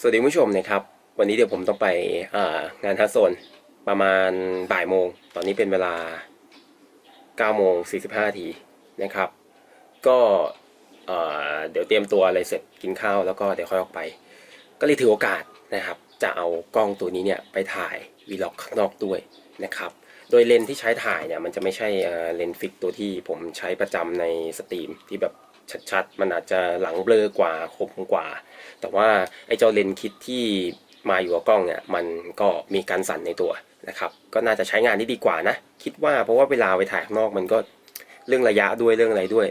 สวัสดีผู้ชมนะครับ วันนี้เดี๋ยวผมต้องไปงานทัสโซนประมาณบ่ายโมง ตอนนี้เป็นเวลา9โมง45นาทีนะครับ ก็เดี๋ยวเตรียมตัวอะไรเสร็จกินข้าวแล้วก็เดี๋ยวค่อยออกไป ก็เลยถือโอกาสนะครับ จะเอากล้องตัวนี้เนี่ยไปถ่ายวีล็อกข้างนอกด้วยนะครับ โดยเลนส์ที่ใช้ถ่ายเนี่ยมันจะไม่ใช่เอ่อเลนส์ฟิกตัวที่ผมใช้ประจำในสตรีมที่แบบ ชัด ๆ มันอาจจะหลังเบลอกว่าคมกว่า แต่ว่าไอ้เจ้าเลนส์คิดที่มาอยู่กับกล้องเนี่ยมันก็มีการสั่นในตัวนะครับ ก็น่าจะใช้งานได้ดีกว่านะ คิดว่าเพราะว่าเวลาไปถ่ายข้างนอกมันก็เรื่องระยะด้วยเรื่องอะไรด้วย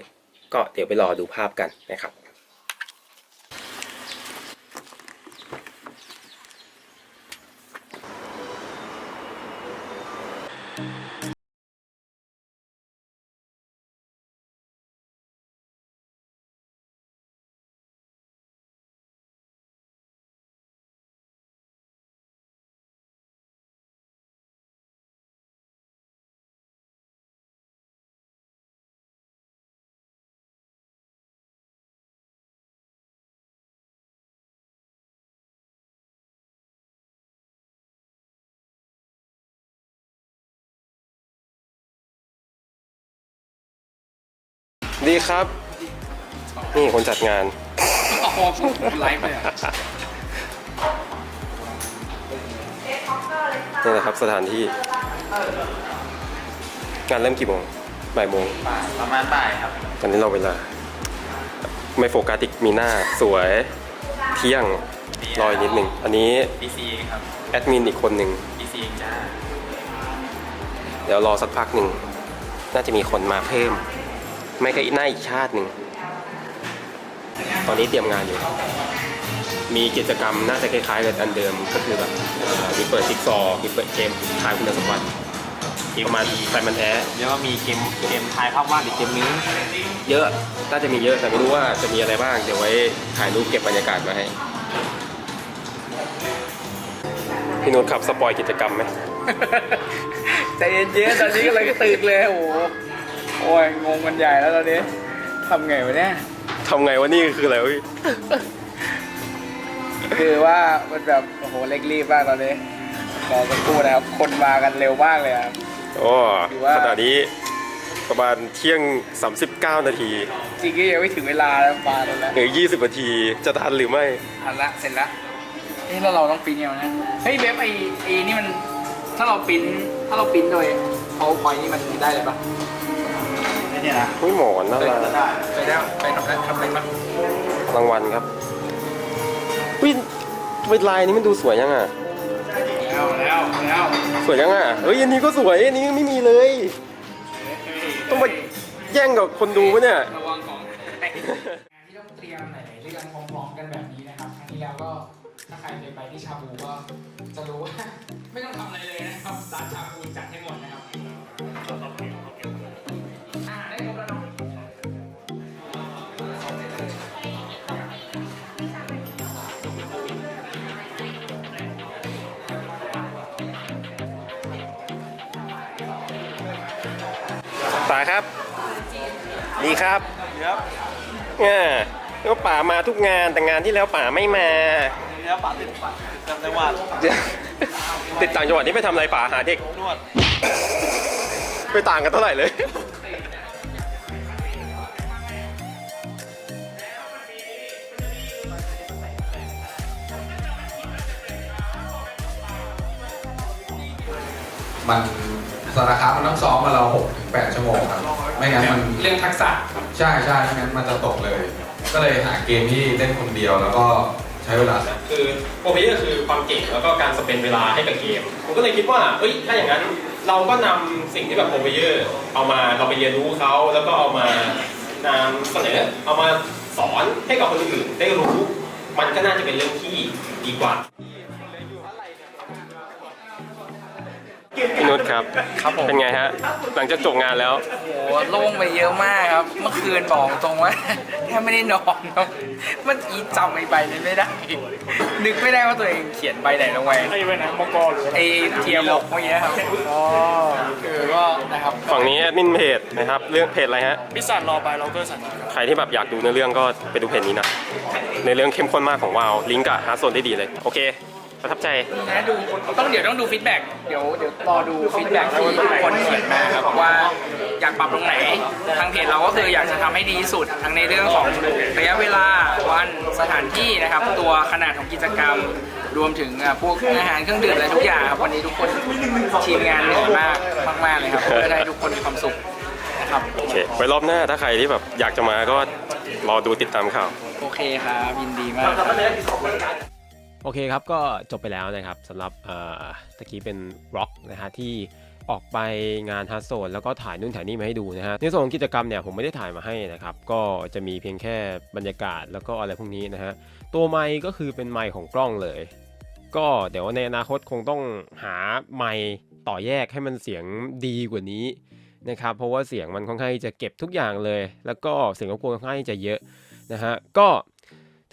ก็เดี๋ยวไปรอดูภาพกันนะครับ ดีครับ นี่คนจัดงานอ๋อไลฟ์เลยอะนี่แหละครับสถานที่ งานเริ่มกี่โมงบ่ายโมง ประมาณบ่ายครับ ตอนนี้เราเวลา ไม่โฟกัสอีกมีหน้าสวย เที่ยงรอยนิดหนึ่ง อันนี้ DC ครับ แอดมินอีกคนหนึ่ง DC จ้า เดี๋ยวรอสักพักหนึ่ง น่าจะมีคนมาเพิ่ม ไม่ก็อีกหน้าอีกชาติหนึ่ง ตอนนี้เตรียมงานอยู่ มีกิจกรรมน่าจะคล้ายๆกับอันเดิมก็คือแบบเอ่อมีเปิดซิกซอว์มีเปิดเกมทายคุณสมบัติอีกประมาณแฟนมันแท้เรียกว่ามีเกมเกมทายภาพวาดหรือเกมนี้เยอะน่าจะมีเยอะแต่ไม่รู้ว่าจะมีอะไรบ้างเดี๋ยวไว้ถ่ายรูปเก็บบรรยากาศมาให้พี่นุชครับสปอยกิจกรรมไหม ใจเย็นๆตอนนี้กำลังจะตื่นเลยโอ้ โหโอ้ยงงกันใหญ่แล้วตอนนี้ทำไงวะเนี่ยทำไงวะนี่คืออะไรวะพี่คือว่ามันแบบโอ้โหเร่งรีบมากตอนนี้รอสักครู่นะครับคนมากันเร็วมากเลยครับ โอ้ถือว่า ขณะนี้ประมาณเที่ยง 39 นาทีจริงก็ยังไม่ถึงเวลาแล้วมาแล้วนะหรือ20 นาทีจะทันหรือไม่ ทันละเสร็จละเฮ้ยแล้วเราต้องปริ้นยังไงนะเฮ้ยเว็บไอไอนี่มันถ้าเราปริ้นถ้าเราปริ้นโดยเอาพอยนี่มันได้เลยปะไม่ เนี่ยนะอุ้ยหมอนน่ารักไปแล้วไปทำอะไรทำอะไรบ้างรางวัลครับอุ้ยเวลายนี้มันดูสวยยังอะแล้วแล้วแล้วสวยยังอะเฮ้ยอันนี้ก็สวยอันนี้ไม่มีเลย ต้องมาแย่งกับคนดูปะเนี่ยระวังของที่ต้องเตรียมหลายๆเรื่องพร้อมๆกันแบบนี้นะครับครั้งที่แล้วก็ถ้าใครเคยไปที่ชาบูก็จะรู้ว่าไม่ต้องทำอะไรเลยนะครับร้านชาบูจัดให้หมดนะครับ ป่าครับ ดีครับครับเนี่ยก็ป่ามาทุกงานแต่งานที่แล้วป่าไม่มาเนื้อปลาติดปากจำได้ว่าติดต่างจังหวัดนี่ไปทำอะไรป่าหาเด็กนวดไปต่างกันเท่าไหร่เลยมัน สารคามมันต้องซ้อมมาเราหกถึงแปดชั่วโมงครับ ไม่งั้นมันเรื่องทักษะใช่ใช่ไม่งั้นมันจะตกเลย ก็เลยหาเกมที่เล่นคนเดียวแล้วก็ใช้เวลาคือโปรเพลเยอร์คือความเก่งแล้วก็การสเปนเวลาให้กับเกม ผมก็เลยคิดว่าเอ้ยถ้าอย่างนั้นเราก็นำสิ่งที่แบบโปรเพลเยอร์เอามาเราไปเรียนรู้เขาแล้วก็เอามานำเสนอเอามาสอนให้กับคนอื่นได้รู้ มันก็น่าจะเป็นเรื่องที่ดีกว่า พี่นุชครับ ครับผม เป็นไงฮะ หลังจากจบงานแล้ว โอ้โหโล่งไปเยอะมากครับ เมื่อคืนบอกตรงว่า แทบไม่ได้นอนครับเมื่อกี้จำไอ้ใบนี้ไม่ได้ นึกไม่ได้ว่าตัวเองเขียนใบไหนลงไปไอ้ไปไหนมกหรือไอเทียร์บอกเมื่อกี้ครับอ๋อคือก็นะครับฝั่งนี้แอดมินเพจนะครับ เรื่องเพจอะไรฮะ พิซซ่ารอไปเราก็สั่งใครที่แบบอยากดูเนื้อเรื่องก็ไปดูเพจนี้นะ ในเรื่องเข้มข้นมากของวาว ลิงก์กับฮาร์ดโซนได้ดีเลย โอเค ประทับใจ นะดูต้องเดี๋ยวต้องดูฟีดแบ็กเดี๋ยวเดี๋ยวรอดูฟีดแบ็กที่ทุกคนเขียนมาครับว่าอยากปรับตรงไหน ทางเพจเราก็คืออยากจะทำให้ดีที่สุด ทั้งในเรื่องของระยะเวลาวันสถานที่นะครับ ตัวขนาดของกิจกรรม รวมถึงอะพวกอาหารเครื่องดื่มอะไรทุกอย่างครับวันนี้ทุกคนทีมงานเหนื่อยมากมากๆเลยครับเพื่อให้ทุกคนมีความสุขนะครับโอเค ไว้รอบหน้าถ้าใครที่แบบอยากจะมาก็รอดูติดตามข่าว โอเคครับยินดีมาก โอเคครับก็จบไปแล้วนะครับสำหรับตะกี้เป็นร็อกนะฮะที่ออกไปงานฮัสโซนแล้วก็ถ่ายนู่นถ่ายนี่มาให้ดูนะฮะในส่วนของกิจกรรมเนี่ยผมไม่ได้ถ่ายมาให้นะครับก็จะมีเพียงแค่บรรยากาศแล้วก็อะไรพวกนี้นะฮะตัวไมค์ก็คือเป็นไมค์ของกล้องเลย ก็เดี๋ยวในอนาคตคงต้องหาไมค์ต่อแยกให้มันเสียงดีกว่านี้นะครับเพราะว่าเสียงมันค่อนข้างจะเก็บทุกอย่างเลย แล้วก็เสียงรบกวนค่อนข้างจะเยอะนะฮะก็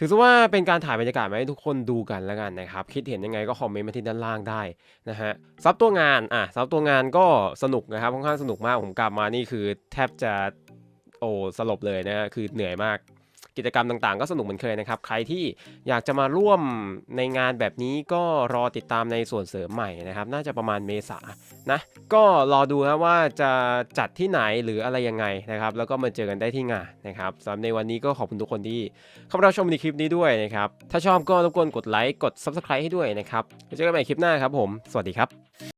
ถือซะว่าเป็นการถ่ายบรรยากาศมาให้ทุกคนดูกันแล้วกันนะครับ คิดเห็นยังไงก็คอมเมนต์มาที่ด้านล่างได้นะฮะซับตัวงานอะซับตัวงานก็สนุกนะครับค่อนข้างสนุกมากผมกลับมานี่คือแทบจะโอ้สลบเลยนะคือเหนื่อยมาก กิจกรรมต่างๆ ก็สนุกเหมือนเคยนะครับ ใครที่อยากจะมาร่วมในงานแบบนี้ก็รอติดตามในส่วนเสริมใหม่นะครับ น่าจะประมาณเมษานะ ก็รอดูนะว่าจะจัดที่ไหนหรืออะไรยังไงนะครับ แล้วก็มาเจอกันได้ที่งานนะครับสำหรับในวันนี้ก็ขอบคุณทุกคนที่เข้ามาชมในคลิปนี้ด้วยนะครับ ถ้าชอบก็รบกวนกดไลค์ กด Subscribe ให้ด้วยนะครับเจอกันใหม่คลิปหน้าครับผม สวัสดีครับ